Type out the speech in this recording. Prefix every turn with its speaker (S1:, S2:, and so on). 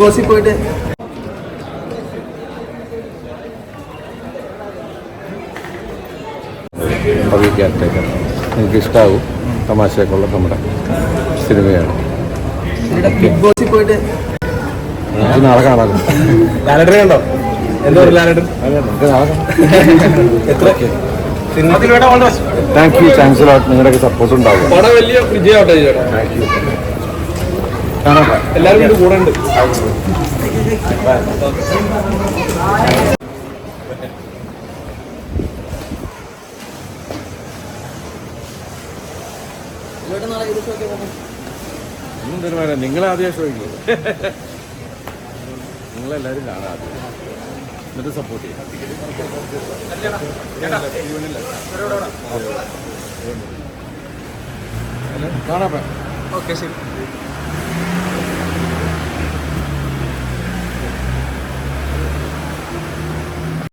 S1: ബോസിൽ പോയിട്ട്
S2: പവിക്കാറ്റേക്ക് നിങ്ങൾക്ക് ഇഷ്ടാവും. തമാശയൊക്കെയുള്ള നമ്മുടെ സിനിമയാണ്.
S1: ബിഗ് ബോസിൽ പോയിട്ട്
S2: നമുക്ക് നാളെ കാണാമല്ലോ
S3: ലാലഡർ കണ്ടോ? എന്താ പറയുക
S2: ലാലഡർ നമുക്ക് നാളെ കാണാം.
S3: എത്ര?
S2: താങ്ക് യു താങ്ക്സ് ലോട്ട് നിങ്ങളുടെയൊക്കെ സപ്പോർട്ട് ഉണ്ടാവും.
S3: പടം വലിയ വിജയമാവട്ടെ ചേട്ടാ.
S2: താങ്ക് യു
S3: എല്ലാവരും കൂടി കൂടെ ഉണ്ട്.
S1: ഇവിടെ നാളെ ഇത് ഷോയ്ക്ക്. പോകും
S2: ഒന്നും തീരുമാനം നിങ്ങൾ ആദ്യം ചോദിക്കൂ നിങ്ങളെല്ലാവരും കാണാം ആദ്യം. എന്നിട്ട് സപ്പോർട്ട് ചെയ്യാം. കാണാം.
S3: ഓക്കെ ശരി.